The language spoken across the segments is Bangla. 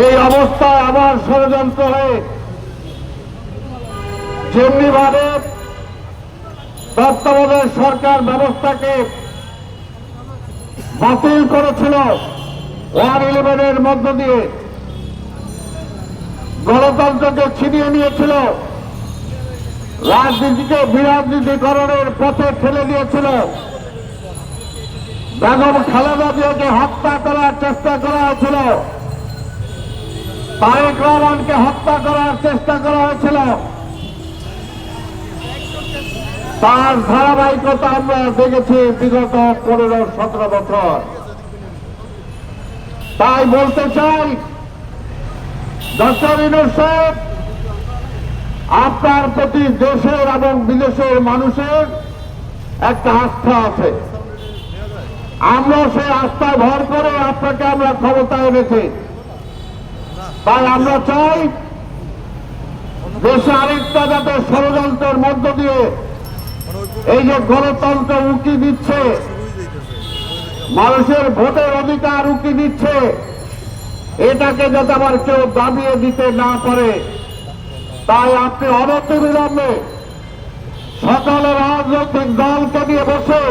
এই অবস্থায় আবার ষড়যন্ত্র হয়ে যেমনি ভাবে তত্ত্বাবধায়ক সরকার ব্যবস্থাকে বাতিল করেছিল ওয়ান ইলেভেনের মধ্য দিয়ে। গণতন্ত্রকে ছিনিয়ে নিয়েছিল। রাজনীতিকে বিরাজনীতিকরণের পথে ঠেলে দিয়েছিল। বেগম খালেদা জিয়াকে হত্যা করার চেষ্টা করা হয়েছিল। তারেক রহমানকে হত্যা করার চেষ্টা করা হয়েছিল। তার ধারাবাহিকতা আমরা দেখেছি বিগত পনেরো, সতেরো বছর। তাই বলতে চাই, ডক্টর ইনুর সাহেব, আপনার প্রতি দেশের এবং বিদেশের মানুষের একটা আস্থা আছে। আমরা সেই আস্থায় ভর করে আপনাকে আমরা ক্ষমতায় এনেছি। তাই আমরা চাই দেশে আরেকটা যাতে ষড়যন্ত্রের মধ্য দিয়ে এই যে গণতন্ত্র উকি দিচ্ছে, মানুষের ভোটের অধিকার উকি দিচ্ছে, এটাকে যাতে আবার কেউ দাবিয়ে দিতে না পারে, তাই আপনি অনতিবিলম্বে সকল রাজনৈতিক দলকে নিয়ে বসে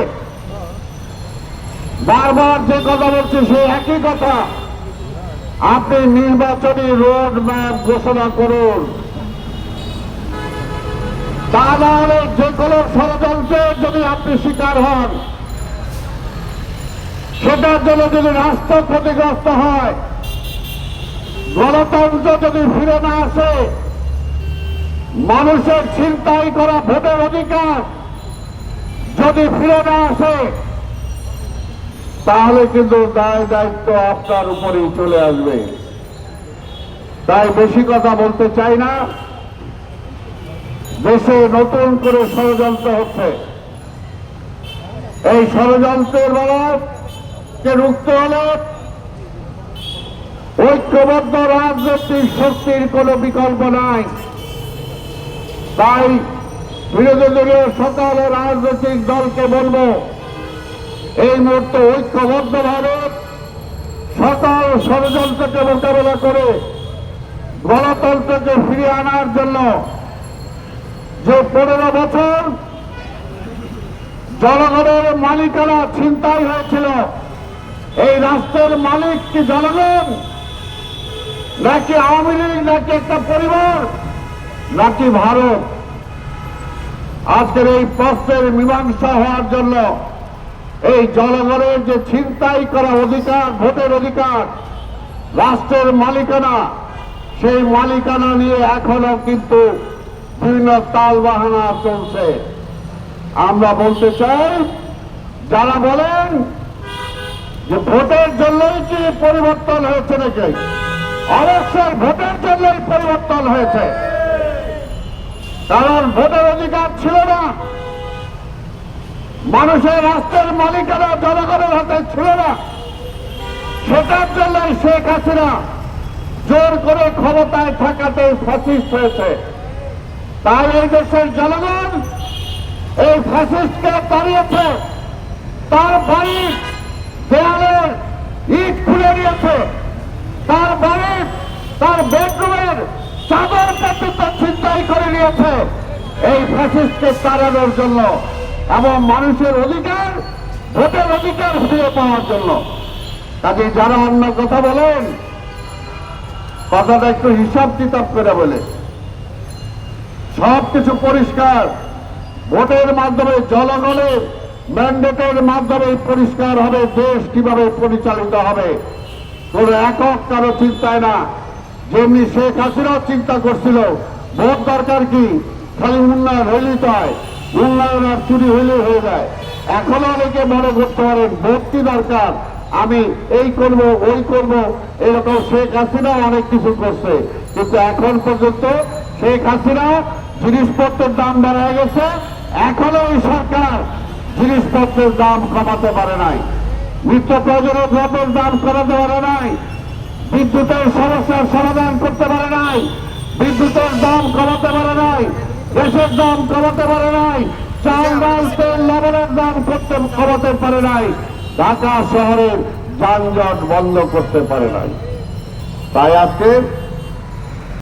বারবার যে কথা বলছে সেই একই কথা। আপনি নির্বাচনী রোড ম্যাপ ঘোষণা করুন। তা যে কোনো ষড়যন্ত্রের যদি আপনি শিকার হন, সেটার জন্য যদি রাষ্ট্র ক্ষতিগ্রস্ত হয়, গণতন্ত্র যদি ফিরে না আসে, মানুষের চিন্তাই করা ভোটের অধিকার যদি ফিরে না আসে তাহলে কিন্তু দায় দায়িত্ব আপনার উপরেই চলে আসবে। তাই বেশি কথা বলতে চাই না। দেশে নতুন করে ষড়যন্ত্র হচ্ছে। এই ষড়যন্ত্রের কে রুখতে হলে ঐক্যবদ্ধ রাজনৈতিক শক্তির কোনো বিকল্প নাই। তাই বিরোধী দলীয় সকল রাজনৈতিক দলকে বলব এই মুহূর্তে ঐক্যবদ্ধভাবে সকল ষড়যন্ত্রকে মোকাবেলা করে গণতন্ত্রকে ফিরিয়ে আনার জন্য যে পনেরো বছর জনগণের মালিকানা ছিনতাই হয়েছিল, এই রাষ্ট্রের মালিক কি জনগণ? নাকি আওয়ামী লীগ, নাকি একটা পরিবার, নাকি ভারত? আজকের এই প্রশ্নের মীমাংসা হওয়ার জন্য এই জনগণের যে ছিনতাই করা অধিকার, ভোটের অধিকার, রাষ্ট্রের মালিকানা, সেই মালিকানা নিয়ে এখনও কিন্তু বিভিন্ন তাল বাহানা চলছে। আমরা বলতে চাই, যারা বলেন যে ভোটের জন্যই কি পরিবর্তন হয়েছে নাকি? অবশ্যই ভোটের জন্যই পরিবর্তন হয়েছে। কারণ ভোটের অধিকার ছিল না। মানুষের রাষ্ট্রের মালিকানা জনগণের হাতে ছিল না। সেটার জন্যই শেখ হাসিনা জোর করে ক্ষমতায় থাকাতে ফ্যাসিস্ট হয়েছে। তাই এই দেশের জনগণ এই ফ্যাসিস্টকে তাড়িয়েছে। তার বাড়ির দেয়ালের ইট খুলে দিয়েছে। তার বাড়ির তার বেডরুমের চাদর পর্যন্ত ছিনতাই করে নিয়েছে। এই ফ্যাসিস্টকে তাড়ানোর জন্য এবং মানুষের অধিকার, ভোটের অধিকার ফিরে পাওয়ার জন্য। কাজে যারা অন্য কথা বলেন, কথাটা একটু হিসাব কিতাব করে বলে। সব কিছু পরিষ্কার। ভোটের মাধ্যমে জনগণের ম্যান্ডেটের মাধ্যমে পরিষ্কার হবে, দেশ কীভাবে পরিচালিত হবে। কোন একক কারও চিন্তায় না। যেমনি শেখ হাসিনাও চিন্তা করছিল, ভোট দরকার কি? খালি উন্নয়ন হইলেই হয়। উন্নয়ন আর চুরি হইলেই হয়ে যায়। এখনও অনেকে মনে করতে পারেন, ভর্তি দরকার, আমি এই করব, ওই করব, এরকম শেখ হাসিনাও অনেক কিছু করছে। কিন্তু এখন পর্যন্ত শেখ হাসিনা জিনিসপত্রের দাম বাড়ায় গেছে, এখনও ওই সরকার জিনিসপত্রের দাম কমাতে পারে নাই। নিত্য প্রয়োজনীয় দ্রব্যের দাম কমাতে পারে নাই, বিদ্যুতের সমস্যার সমাধান করতে পারে নাই, বিদ্যুতের দাম কমাতে পারে নাই গ্যাসের দাম কমাতে পারে নাই। চাল ডাল তেল লবণের দাম করতে কমাতে পারে নাই। ঢাকা শহরের যানজট বন্ধ করতে পারে নাই। তাই আজকে